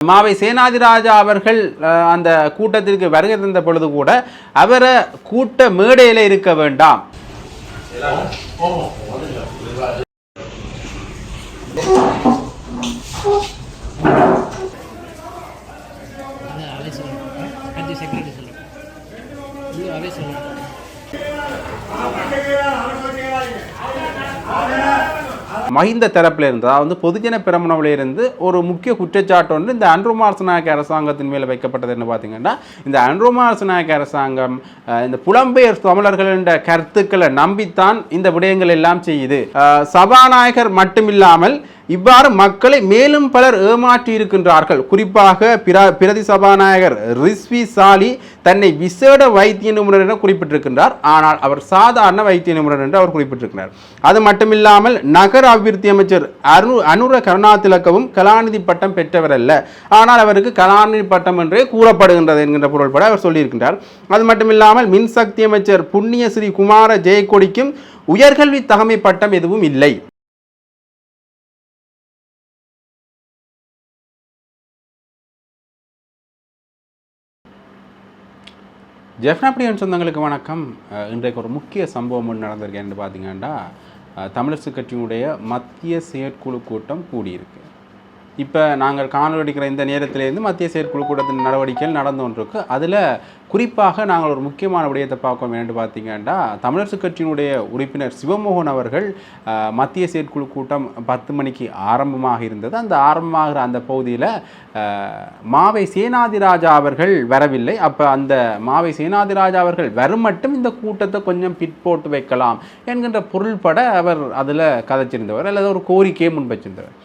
மாவை சேனாதிராஜா அவர்கள் அந்த கூட்டத்திற்கு வருகை தந்த பொழுது கூட அவரை கூட்ட மேடையில இருக்க வேண்டாம் அது மஹிந்த தரப்பில் இருந்து அதாவது பொதுஜன பிரமணவிலிருந்து ஒரு முக்கிய குற்றச்சாட்டு ஒன்று இந்த அன்ருமார் நாயக்க அரசாங்கத்தின் மேலே வைக்கப்பட்டது என்ன பார்த்தீங்கன்னா இந்த அன்ருமார் நாயக்க அரசாங்கம் இந்த புலம்பெயர் தமிழர்களின் கருத்துக்களை நம்பித்தான் இந்த விடயங்கள் எல்லாம் செய்யுது. சபாநாயகர் மட்டுமில்லாமல் இவ்வாறு மக்களை மேலும் பலர் ஏமாற்றி இருக்கின்றார்கள். குறிப்பாக பிர- பிரதி சபாநாயகர் ரிஸ்வி சாலி தன்னை விசேட வைத்திய நிபுணர் என குறிப்பிட்டிருக்கின்றார். ஆனால் அவர் சாதாரண வைத்திய நிபுணர் என்று அவர் குறிப்பிட்டிருக்கிறார். அது மட்டுமில்லாமல் நகர அபிவிருத்தி அமைச்சர் அரு அனுர கருணாதிலக்கவும் கலாநிதி பட்டம் பெற்றவர் அல்ல ஆனால் அவருக்கு கலாநிதி பட்டம் என்றே கூறப்படுகின்றது என்கின்ற பொருள்பட அவர் சொல்லியிருக்கின்றார். அது மட்டுமில்லாமல் மின்சக்தி அமைச்சர் புண்ணிய ஸ்ரீ குமார ஜெயக்கொடிக்கும் உயர்கல்வி தகமை பட்டம் எதுவும் இல்லை. ஜெஃப்னாப்டியன் சொந்தங்களுக்கு வணக்கம். இன்றைக்கு ஒரு முக்கிய சம்பவம் ஒன்று நடந்திருக்கு என்று பார்த்தீங்கன்னா தமிழரசு கட்சியினுடைய மத்திய செயற்குழு கூட்டம் கூடியிருக்கு. இப்போ நாங்கள் காணொலி அடிக்கிற இந்த நேரத்திலேருந்து மத்திய செயற்குழு கூட்டத்தின் நடவடிக்கைகள் நடந்து கொண்டிருக்கு. அதில் குறிப்பாக நாங்கள் ஒரு முக்கியமான விடயத்தை பார்க்கோம். என்று பார்த்தீங்கன்னா தமிழரசு கட்சியினுடைய உறுப்பினர் சிவமோகன் அவர்கள் மத்திய செயற்குழு கூட்டம் பத்து மணிக்கு ஆரம்பமாக இருந்தது. அந்த ஆரம்பமாகிற அந்த பகுதியில் மாவை சேனாதிராஜா அவர்கள் வரவில்லை. அப்போ அந்த மாவை சேனாதிராஜா அவர்கள் வரும் மட்டும் இந்த கூட்டத்தை கொஞ்சம் பிற்போட்டு வைக்கலாம் என்கின்ற பொருள்பட அவர் அதில் கதைச்சிருந்தவர் அல்லது ஒரு கோரிக்கையை முன்வச்சிருந்தவர்.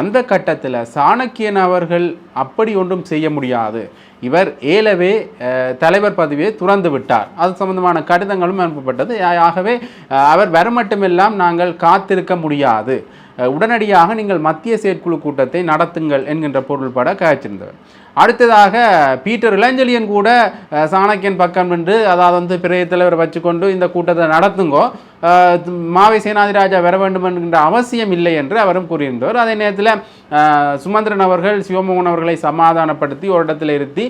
அந்த கட்டத்தில் சாணக்கியன் அவர்கள் அப்படி ஒன்றும் செய்ய முடியாது. இவர் ஏலவே தலைவர் பதவியை துறந்து விட்டார். அது சம்பந்தமான கடிதங்களும் அனுப்பப்பட்டது. ஆகவே அவர் வர மட்டுமெல்லாம் நாங்கள் காத்திருக்க முடியாது. உடனடியாக நீங்கள் மத்திய செயற்குழு கூட்டத்தை நடத்துங்கள் என்கின்ற பொருள்பட கயச்சிருந்தவர். அடுத்ததாக பீட்டர் இளஞ்செழியன் கூட சாணக்கியன் பக்கம் நின்று அதாவது வந்து பிறைய தலைவர் வச்சுக்கொண்டு இந்த கூட்டத்தை நடத்துங்கோ மாவை சேனாதிராஜா வர வேண்டும் என்கின்ற அவசியம் இல்லை என்று அவரும் கூறியிருந்தவர். அதே நேரத்தில் சுமந்திரன் அவர்கள் சிவமோகன் அவர்களை சமாதானப்படுத்தி ஒரு இடத்தில் இருத்தி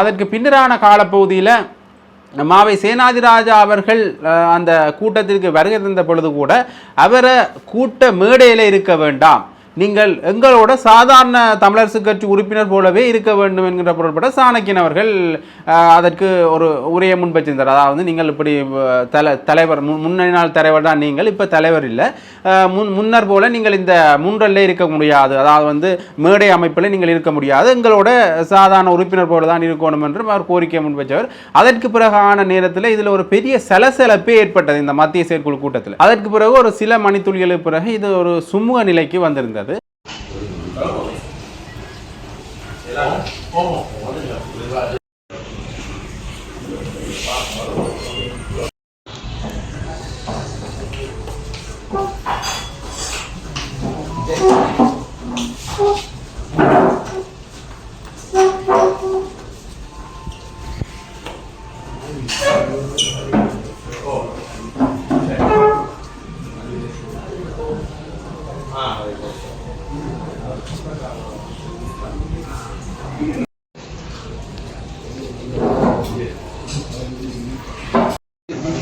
அதற்கு பின்னரான காலப்பகுதியில் மாவை சேனாதிராஜா அவர்கள் அந்த கூட்டத்திற்கு வருகை தந்த பொழுது கூட அவரை கூட்ட மேடையில் இருக்க வேண்டாம். நீங்கள் எங்களோட சாதாரண தமிழரசு கட்சி உறுப்பினர் போலவே இருக்க வேண்டும் என்கிற பொருள்பட சாணக்கியன் அவர்கள் அதற்கு ஒரு உரையை முன்வச்சிருந்தார் அதாவது நீங்கள் இப்படி தல தலைவர் முன் முன்னணி நாள் தலைவர் தான் நீங்கள் இப்போ தலைவர் இல்லை. முன் முன்னர் போல நீங்கள் இந்த முன்றல்ல இருக்க முடியாது. அதாவது வந்து மேடை அமைப்பில் நீங்கள் இருக்க முடியாது. எங்களோட சாதாரண உறுப்பினர் போல தான் இருக்கணும் என்றும் அவர் கோரிக்கை முன்வச்சவர் அதற்கு பிறகான நேரத்தில் இதில் ஒரு பெரிய சலசலப்பே ஏற்பட்டது இந்த மத்திய செயற்குழு கூட்டத்தில். அதற்கு பிறகு ஒரு சில மணித்துளிகளுக்கு பிறகு இது ஒரு சுமூக நிலைக்கு வந்திருந்தது. যাবে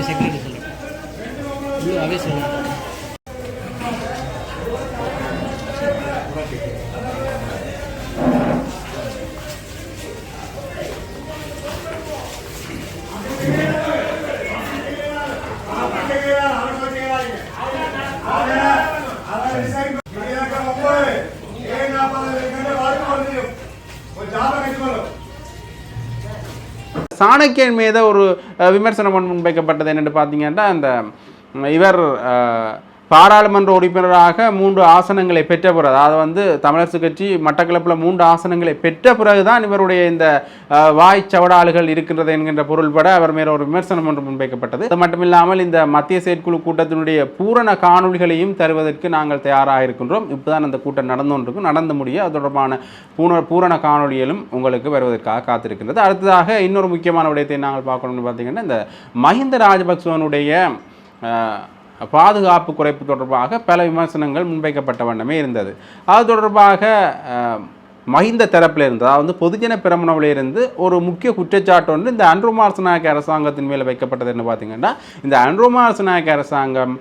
சொல்லணும் கட்சி செக்ரட்டரி சொல்லணும் உள்ளு அவை சொல்லணும் சாணக்கியன் மீது ஒரு விமர்சனம் முன்வைக்கப்பட்டது என்னென்னு பார்த்தீங்கன்னா அந்த இவர் பாராளுமன்ற உறுப்பினராக மூன்று ஆசனங்களை பெற்ற பிறகு அதாவது வந்து தமிழரசு கட்சி மட்டக்களப்பில் மூன்று ஆசனங்களை பெற்ற பிறகுதான் இவருடைய இந்த வாய் சவடாலுகள் இருக்கின்றது என்கின்ற பொருள்பட அவர் மேல ஒரு விமர்சனம் ஒன்று முன்வைக்கப்பட்டது. அது மட்டுமில்லாமல் இந்த மத்திய செயற்குழு கூட்டத்தினுடைய பூரண காணொளிகளையும் தருவதற்கு நாங்கள் தயாராக இருக்கின்றோம் இப்போதான் அந்த கூட்டம் நடந்து கொண்டிருக்கும். நடந்து முடிய அது தொடர்பான பூன பூரண காணொளிகளும் உங்களுக்கு வருவதற்காக காத்திருக்கின்றது. அடுத்ததாக இன்னொரு முக்கியமான விடயத்தை நாங்கள் பார்க்கணும்னு பார்த்தீங்கன்னா இந்த மஹிந்த ராஜபக்சவனுடைய பாதுகாப்பு குறைப்பு தொடர்பாக பல விமர்சனங்கள் முன்வைக்கப்பட்ட வண்ணமே இருந்தது. அது தொடர்பாக மஹிந்த தரப்பிலிருந்து அதாவது பொதுஜன பிரமணவிலிருந்து ஒரு முக்கிய குற்றச்சாட்டு ஒன்று இந்த அன்ருமார் நாயக்க அரசாங்கத்தின் மேலே வைக்கப்பட்டது என்ன பார்த்தீங்கன்னா இந்த அன்ருமார் நாயக்க அரசாங்கம்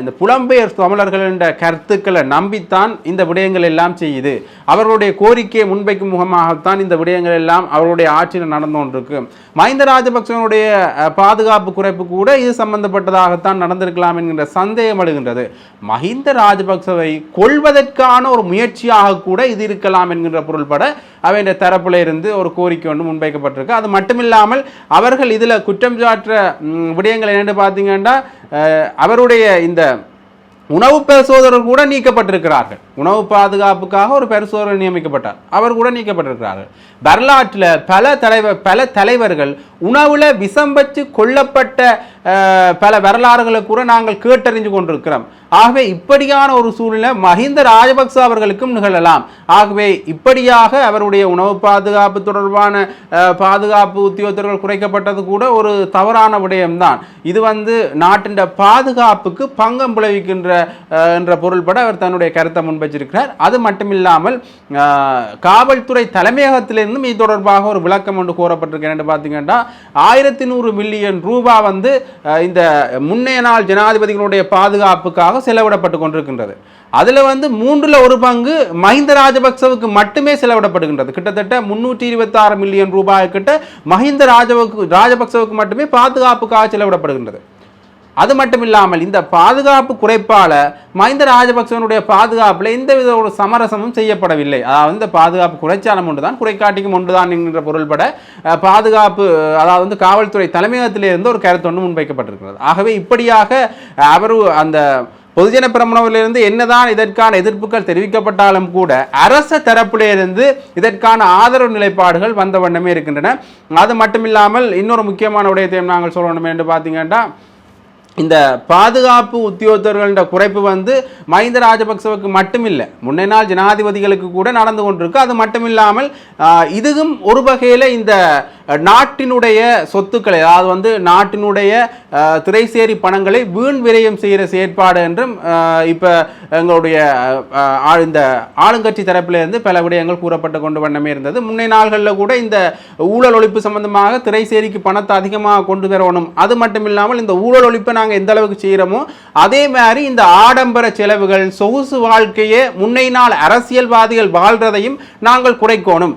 இந்த புலம்பெயர் தமிழர்களின் கருத்துக்களை நம்பித்தான் இந்த விடயங்கள் எல்லாம் செய்யுது. அவர்களுடைய கோரிக்கையை முன்வைக்கும் முகமாகத்தான் இந்த விடயங்கள் எல்லாம் அவருடைய ஆட்சியில் நடந்து கொண்டிருக்கு. மஹிந்த ராஜபக்சனுடைய பாதுகாப்பு குறைப்பு கூட இது சம்பந்தப்பட்டதாகத்தான் நடந்திருக்கலாம் என்கின்ற சந்தேகம் எழுகின்றது. மஹிந்த ராஜபக்சவை கொள்வதற்கான ஒரு முயற்சியாக கூட இது இருக்கலாம் என்கின்ற பொருள்பட அவையின் தரப்புல இருந்து ஒரு கோரிக்கை ஒன்று முன்வைக்கப்பட்டிருக்கு. அது மட்டுமில்லாமல் அவர்கள் இதில் குற்றம் சாற்ற விடயங்கள் என்னென்னு பார்த்தீங்கன்னா அவருடைய இந்த உணவு பரிசோதகர் கூட நீக்கப்பட்டிருக்கிறார்கள். உணவு பாதுகாப்புக்காக ஒரு பரிசோதகர் நியமிக்கப்பட்டார். அவர் கூட நீக்கப்பட்டிருக்கிறார்கள். வரலாற்றில் பல தலைவர் பல தலைவர்கள் உணவுல விசம்பச்சு கொல்லப்பட்ட பல வரலாறுகளை கூட நாங்கள் கேட்டறிஞ்சு கொண்டிருக்கிறோம். ஆகவே இப்படியான ஒரு சூழ்நிலை மஹிந்த ராஜபக்ச அவர்களுக்கும் நிகழலாம். ஆகவே இப்படியாக அவருடைய உணவு பாதுகாப்பு தொடர்பான பாதுகாப்பு உத்தியோகத்தர்கள் குறைக்கப்பட்டது கூட ஒரு தவறான விடயம்தான். இது வந்து நாட்டின் பாதுகாப்புக்கு பங்கம் விளைவிக்கின்ற என்ற பொருள்பட அவர் தன்னுடைய கருத்தை முன்வச்சிருக்கிறார். அது மட்டுமில்லாமல் காவல்துறை தலைமையகத்திலிருந்தும் இது தொடர்பாக ஒரு விளக்கம் ஒன்று கோரப்பட்டிருக்கு என்று பார்த்தீங்கன்னா ஆயிரத்தி நூறு மில்லியன் ரூபா வந்து இந்த முன்னைய நாள் ஜனாதிபதிகளுடைய பாதுகாப்புக்காக செலவிடப்பட்டு கொண்டிருக்கின்றது. அதில் வந்து மூன்றில் ஒரு பங்கு மஹிந்த ராஜபக்சவுக்கு மட்டுமே செலவிடப்படுகின்றது. கிட்டத்தட்ட முன்னூற்றி இருபத்தாறு மில்லியன் ரூபாய் கிட்ட மஹிந்த ராஜபக்ச ராஜபக்சவுக்கு மட்டுமே பாதுகாப்புக்காக செலவிடப்படுகின்றது. அது மட்டும் இல்லாமல் இந்த பாதுகாப்பு குறைப்பால் மஹிந்த ராஜபக்சவனுடைய பாதுகாப்பில் எந்தவித ஒரு சமரசமும் செய்யப்படவில்லை. அதாவது இந்த பாதுகாப்பு குறைச்சாலும் ஒன்றுதான் குறைக்காட்டிக்கும் ஒன்று தான் என்கின்ற பொருள்பட பாதுகாப்பு அதாவது வந்து காவல்துறை தலைமையகத்திலிருந்து ஒரு கருத்து ஒன்று முன்வைக்கப்பட்டிருக்கிறது. ஆகவே இப்படியாக அவர் அந்த பொதுஜன பிரமணவிலிருந்து என்னதான் இதற்கான எதிர்ப்புகள் தெரிவிக்கப்பட்டாலும் கூட அரச தரப்பிலிருந்து இதற்கான ஆதரவு நிலைப்பாடுகள் வந்த வண்ணமே இருக்கின்றன. அது மட்டுமில்லாமல் இன்னொரு முக்கியமான விடயத்தையும் நாங்கள் சொல்லணும் என்று பார்த்தீங்கன்னா இந்த பாதுகாப்பு உத்தியோகத்தர்கள குறைப்பு வந்து மஹிந்த ராஜபக்சவுக்கு மட்டுமில்லை முன்னே நாள் ஜனாதிபதிகளுக்கு கூட நடந்து கொண்டிருக்கு. அது மட்டுமில்லாமல் இதுவும் ஒரு வகையில் இந்த நாட்டினுடைய சொத்துக்களை அதாவது வந்து நாட்டினுடைய திரைசேரி பணங்களை வீண் விரயம் செய்கிற செயற்பாடு என்றும் இப்போ எங்களுடைய இந்த ஆளுங்கட்சி தரப்பிலிருந்து பல விடயங்கள் கூறப்பட்டு கொண்டு வண்ணமே இருந்தது. முன்னே நாள்களில் கூட இந்த ஊழல் ஒழிப்பு சம்பந்தமாக திரைசேரிக்கு பணத்தை அதிகமாக கொண்டு வரணும். அது மட்டும் இல்லாமல் இந்த ஊழல் ஒழிப்பை நாங்கள் எந்த அளவுக்கு செய்கிறோமோ அதே மாதிரி இந்த ஆடம்பர செலவுகள் சொகுசு வாழ்க்கையை முன்னை நாள் அரசியல்வாதிகள் வாழ்றதையும் நாங்கள் குறைக்கணும்.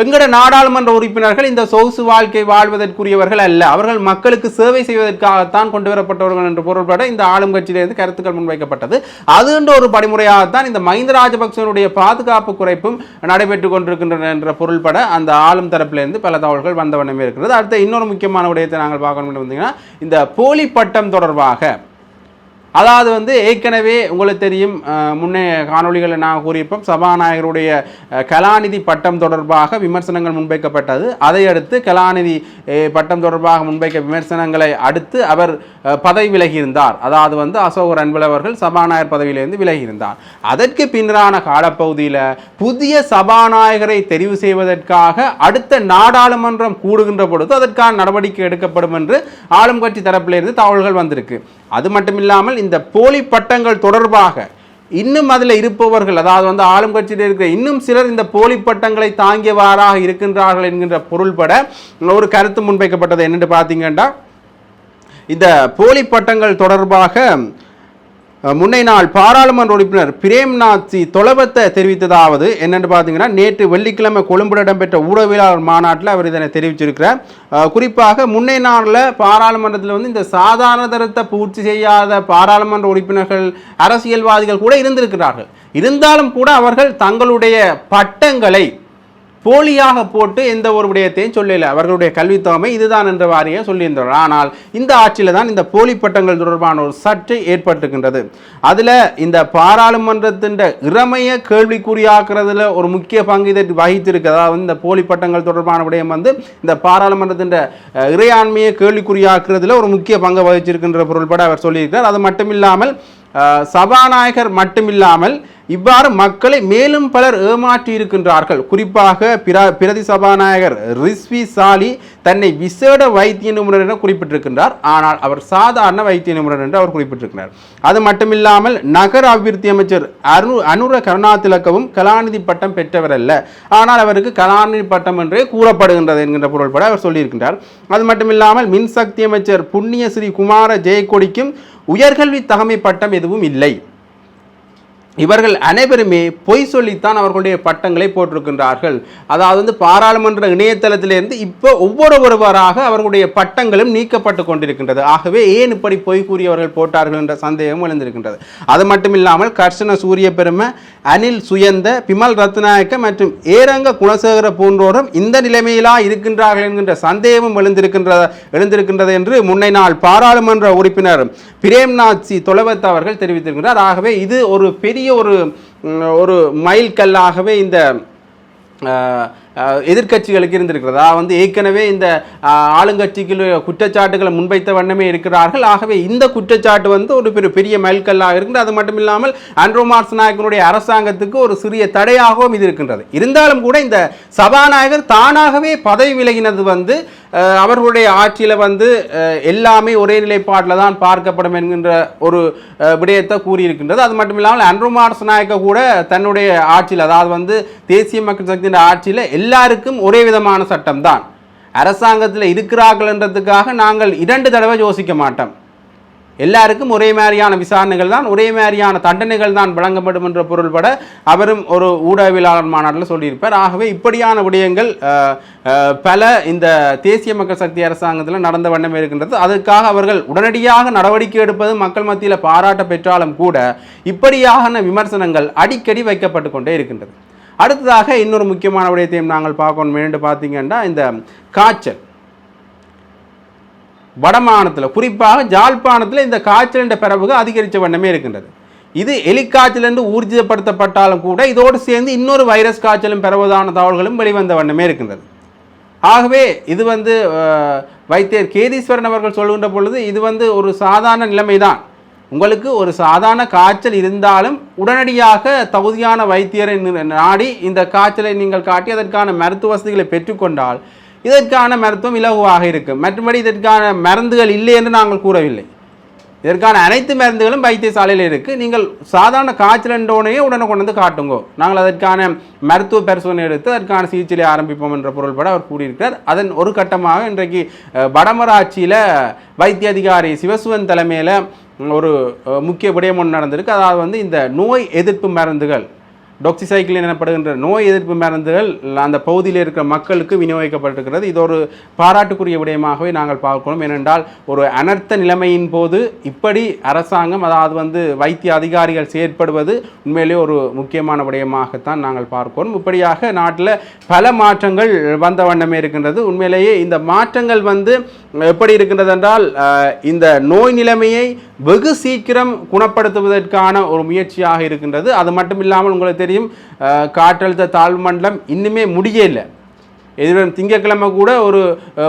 எங்கட நாடாளுமன்ற உறுப்பினர்கள் இந்த சொகுசு வாழ்க்கை வாழ்வதற்குரியவர்கள் அல்ல. அவர்கள் மக்களுக்கு சேவை செய்வதற்காகத்தான் கொண்டு வரப்பட்டவர்கள் என்ற பொருள்பட இந்த ஆளும் கட்சியிலிருந்து கருத்துக்கள் முன்வைக்கப்பட்டது. அது என்ற ஒரு படிமுறையாகத்தான் இந்த மஹிந்த ராஜபக்சனுடைய பாதுகாப்பு குறைப்பும் நடைபெற்று கொண்டிருக்கின்றன என்ற பொருள்பட அந்த ஆளும் தரப்பிலிருந்து பல தகவல்கள் வந்த வண்ணமே இருக்கிறது. அடுத்த இன்னொரு முக்கியமான விடயத்தை நாங்கள் பார்க்கணும் வந்தீங்கன்னா இந்த போலி பட்டம் தொடர்பாக அதாவது வந்து ஏற்கனவே உங்களுக்கு தெரியும் முன்னே காணொலிகளை நான் கூறியிருப்போம் சபாநாயகருடைய கலாநிதி பட்டம் தொடர்பாக விமர்சனங்கள் முன்வைக்கப்பட்டது. அதை அடுத்து கலாநிதி பட்டம் தொடர்பாக முன்வைக்க விமர்சனங்களை அடுத்து அவர் பதவி விலகியிருந்தார். அதாவது வந்து அசோகர் அன்புல் அவர்கள் சபாநாயகர் பதவியிலிருந்து விலகியிருந்தார். அதற்கு பின்னரான காலப்பகுதியில் புதிய சபாநாயகரை தெரிவு செய்வதற்காக அடுத்த நாடாளுமன்றம் கூடுகின்ற பொழுது அதற்கான நடவடிக்கை எடுக்கப்படும் என்று ஆளும் கட்சி தரப்பிலிருந்து தகவல்கள் வந்திருக்கு. அது மட்டும் இல்லாமல் இந்த போலி பட்டங்கள் தொடர்பாக இன்னும் அதில் இருப்பவர்கள் அதாவது வந்து ஆளும் கட்சியில் இருக்கிற இன்னும் சிலர் இந்த போலி பட்டங்களை தாங்கியவாறாக இருக்கின்றார்கள் என்கின்ற பொருள்பட ஒரு கருத்து முன்வைக்கப்பட்டது. என்னென்று பார்த்தீங்கன்னா இந்த போலி பட்டங்கள் தொடர்பாக முன்னை நாள் பாராளுமன்ற உறுப்பினர் பிரேம்நாத் சி தொலபத்தை தெரிவித்ததாவது என்னென்னு பார்த்தீங்கன்னா நேற்று வெள்ளிக்கிழமை கொழும்புல இடம்பெற்ற ஊடகவியலாளர் மாநாட்டில் அவர் இதனை தெரிவிச்சிருக்கிறார். குறிப்பாக முன்னை நாளில் பாராளுமன்றத்தில் வந்து இந்த சாதாரண தரத்தை பூர்த்தி செய்யாத பாராளுமன்ற உறுப்பினர்கள் அரசியல்வாதிகள் கூட இருந்திருக்கிறார்கள். இருந்தாலும் கூட அவர்கள் தங்களுடைய பட்டங்களை போலியாக போட்டு எந்த ஒரு விடயத்தையும் சொல்லல. அவர்களுடைய கல்வித்தோமை இதுதான் என்ற வாரியை சொல்லியிருந்தார் ஆனால் இந்த ஆட்சியில் தான் இந்த போலி பட்டங்கள் தொடர்பான ஒரு சர்ச்சை ஏற்பட்டிருக்கின்றது. அதில் இந்த பாராளுமன்றத்தின் இறமைய கேள்விக்குறியாக்குறதுல ஒரு முக்கிய பங்கு இதை வகித்திருக்கு. அதாவது இந்த போலி பட்டங்கள் தொடர்பான விடயம் வந்து இந்த பாராளுமன்றத்தின் இறையாண்மையை கேள்விக்குறியாக்குறதுல ஒரு முக்கிய பங்கு வகிச்சிருக்கின்ற பொருள்பட அவர் சொல்லியிருக்கிறார். அது மட்டுமில்லாமல் சபாநாயகர் மட்டுமில்லாமல் இவ்வாறு மக்களை மேலும் பலர் ஏமாற்றி இருக்கின்றார்கள் குறிப்பாக பிர பிரதி சபாநாயகர் ரிஸ்வி சாலி தன்னை விசேட வைத்திய நிபுணர் என குறிப்பிட்டிருக்கின்றார். ஆனால் அவர் சாதாரண வைத்திய நிபுணர் என்று அவர் குறிப்பிட்டிருக்கிறார். அது மட்டுமில்லாமல் நகர அபிவிருத்தி அமைச்சர் அரு அனுர கருணாதிலக்கவும் கலாநிதி பட்டம் பெற்றவர் அல்ல. ஆனால் அவருக்கு கலாநிதி பட்டம் என்றே கூறப்படுகின்றது என்கின்ற பொருள்பட அவர் சொல்லியிருக்கின்றார். அது மட்டுமில்லாமல் மின்சக்தி அமைச்சர் புண்ணிய ஸ்ரீ குமார ஜெயக்கொடிக்கும் உயர்கல்வி தகமை பட்டம் எதுவும் இல்லை. இவர்கள் அனைவருமே பொய் சொல்லித்தான் அவர்களுடைய பட்டங்களை போட்டிருக்கின்றார்கள். அதாவது வந்து பாராளுமன்ற இணையதளத்திலிருந்து இப்போ ஒவ்வொரு ஒருவராக அவர்களுடைய பட்டங்களும் நீக்கப்பட்டு கொண்டிருக்கின்றது. ஆகவே ஏன் இப்படி பொய் கூறியவர்கள் போட்டார்கள் என்ற சந்தேகம் எழுந்திருக்கின்றது. அது மட்டும் இல்லாமல் கர்ஷன சூரிய பெருமை அனில் சுயந்த பிமல் ரத்நாயக்க மற்றும் ஏரங்க குணசேகர போன்றோரும் இந்த நிலைமையிலா இருக்கின்றார்கள் என்கின்ற சந்தேகமும் எழுந்திருக்கின்றது எழுந்திருக்கின்றது என்று முன்னை நாள் பாராளுமன்ற உறுப்பினர் பிரேம்நாத் சி தொலவத் அவர்கள் தெரிவித்திருக்கிறார் ஆகவே இது ஒரு பெரிய ஒரு ஒரு மைல் கல்லாகவே இந்த எதிர்கட்சிகளுக்கு இருந்திருக்கிறதா. எதிர்க்கட்சிகளுக்கு வந்து ஏற்கனவே இந்த அஹ், ஆளுங்கட்சிக்கு குற்றச்சாட்டுகளை முன்வைத்த வண்ணமே இருக்கிறார்கள். ஆகவே இந்த குற்றச்சாட்டு வந்து ஒரு பெரிய பெரிய மைல்கல்லாக இருக்கின்றது. அது மட்டும் இல்லாமல் ஆண்ட்ரோ மார்ஸ் நாயக்கனுடைய அரசாங்கத்துக்கு ஒரு சிறிய தடையாகவும் இது இருக்கின்றது. இருந்தாலும் கூட இந்த சபாநாயகர் தானாகவே பதவி விலகினது வந்து அவர்களுடைய ஆட்சியில் வந்து எல்லாமே ஒரே நிலைப்பாட்டில் தான் பார்க்கப்படும் என்கின்ற ஒரு விடயத்தை கூறியிருக்கின்றது. அது மட்டும் இல்லாமல் அன்ருமார்ஸ் நாயக்க கூட தன்னுடைய ஆட்சியில் அதாவது வந்து தேசிய மக்கள் சக்தியின் ஆட்சியில் எல்லாருக்கும் ஒரே விதமான சட்டம் தான் அரசாங்கத்தில் இருக்கிறார்கள் என்றதுக்காக நாங்கள் இரண்டு தடவை யோசிக்க மாட்டோம். எல்லாருக்கும் ஒரே மாதிரியான விசாரணைகள் தான் ஒரே மாதிரியான தண்டனைகள் தான் வழங்கப்படும் என்ற பொருள்பட அவரும் ஒரு ஊடகவியலாளர் மாநாட்டில் சொல்லியிருப்பார். ஆகவே இப்படியான விடயங்கள் பல இந்த தேசிய மக்கள் சக்தி அரசாங்கத்தில் நடந்த வண்ணமே இருக்கின்றது. அதற்காக அவர்கள் உடனடியாக நடவடிக்கை எடுப்பது மக்கள் மத்தியில் பாராட்ட பெற்றாலும் கூட இப்படியான விமர்சனங்கள் அடிக்கடி வைக்கப்பட்டு கொண்டே இருக்கின்றது. அடுத்ததாக இன்னொரு முக்கியமான விடயத்தையும் நாங்கள் பார்க்கணும். என்று பார்த்தீங்கன்னா இந்த காய்ச்சல். வடமாநிலத்தில் குறிப்பாக ஜாழ்ப்பாணத்தில் இந்த காய்ச்சல் என்ற பரவுக அதிகரித்த வண்ணமே இருக்கின்றது. இது எலிக்காய்ச்சல் என்று ஊர்ஜிதப்படுத்தப்பட்டாலும் கூட இதோடு சேர்ந்து இன்னொரு வைரஸ் காய்ச்சலும் பரவுவதான தகவல்களும் வெளிவந்த வண்ணமே இருக்கின்றது. ஆகவே இது வந்து வைத்தியர் கேதீஸ்வரன் அவர்கள் சொல்கின்ற பொழுது இது வந்து ஒரு சாதாரண நிலைமைதான். உங்களுக்கு ஒரு சாதாரண காய்ச்சல் இருந்தாலும் உடனடியாக தகுதியான வைத்தியரை நாடி இந்த காய்ச்சலை நீங்கள் காட்டி அதற்கான மருத்துவ வசதிகளை பெற்றுக்கொண்டால் இதற்கான மருத்துவம் இலகுவாக இருக்கும். மற்றபடி இதற்கான மருந்துகள் இல்லை என்று நாங்கள் கூறவில்லை. இதற்கான அனைத்து மருந்துகளும் வைத்தியசாலையில் இருக்குது நீங்கள் சாதாரண காய்ச்சல் என்றோனையே உடனே கொண்டு வந்து காட்டுங்கோ. நாங்கள் அதற்கான மருத்துவ பரிசோதனை எடுத்து அதற்கான சிகிச்சையை ஆரம்பிப்போம் என்ற பொருள்பட அவர் கூறியிருக்கிறார். அதன் ஒரு கட்டமாக இன்றைக்கு வடமராட்சியில் வைத்திய அதிகாரி சிவசுவன் தலைமையில் ஒரு முக்கிய விடயம் ஒன்று நடந்திருக்கு. அதாவது வந்து இந்த நோய் எதிர்ப்பு மருந்துகள் டொக்சிசைக்கிள் எனப்படுகின்ற நோய் எதிர்ப்பு மருந்துகள் அந்த பகுதியில் இருக்கிற மக்களுக்கு விநியோகிக்கப்பட்டிருக்கிறது. இது ஒரு பாராட்டுக்குரிய விடயமாகவே நாங்கள் பார்க்கிறோம். ஏனென்றால் ஒரு அனர்த்த நிலைமையின் போது இப்படி அரசாங்கம் அதாவது வந்து வைத்திய அதிகாரிகள் செயற்படுவது உண்மையிலே ஒரு முக்கியமான விடயமாகத்தான் நாங்கள் பார்க்கிறோம். இப்படியாக நாட்டில் பல மாற்றங்கள் வந்த வண்ணமே இருக்கின்றது. உண்மையிலேயே இந்த மாற்றங்கள் வந்து எப்படி இருக்கின்றது என்றால் இந்த நோய் நிலைமையை வெகு சீக்கிரம் குணப்படுத்துவதற்கான ஒரு முயற்சியாக இருக்கின்றது. அது மட்டும் இல்லாமல் உங்களுக்கு தெரியும் தெரியும் காற்றழுத்த தாழ்வு மண்டலம் இன்னுமே முடியலை எதிர்வரும் திங்கட்கிழமை கூட ஒரு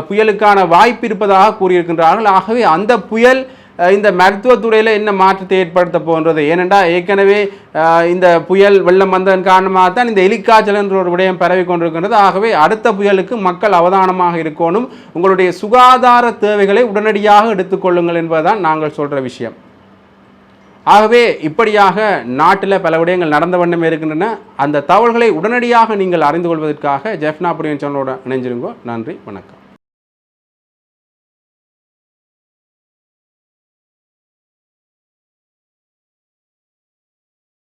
புயலுக்கான வாய்ப்பு இருப்பதாக கூறியிருக்கின்றார்கள். ஆகவே அந்த புயல் இந்த மருத்துவத்துறையில் என்ன மாற்றத்தை ஏற்படுத்த போன்றது ஏனென்றால் ஏற்கனவே இந்த புயல் வெள்ளம் வந்ததன் காரணமாக தான் இந்த எலிக்காய்ச்சல் என்ற ஒரு விடயம் பரவி கொண்டிருக்கின்றது. ஆகவே அடுத்த புயலுக்கு மக்கள் அவதானமாக இருக்கணும். உங்களுடைய சுகாதார தேவைகளை உடனடியாக எடுத்துக்கொள்ளுங்கள் என்பதுதான் நாங்கள் சொல்கிற விஷயம். ஆகவே இப்படியாக நாட்டில் பல விடயங்கள் நடந்த வண்ணமே இருக்கின்றன. அந்த தகவல்களை உடனடியாக நீங்கள் அறிந்து கொள்வதற்காக ஜெஃப்னா புரியன் சேனலோட இணைஞ்சிருங்கோ நன்றி வணக்கம்.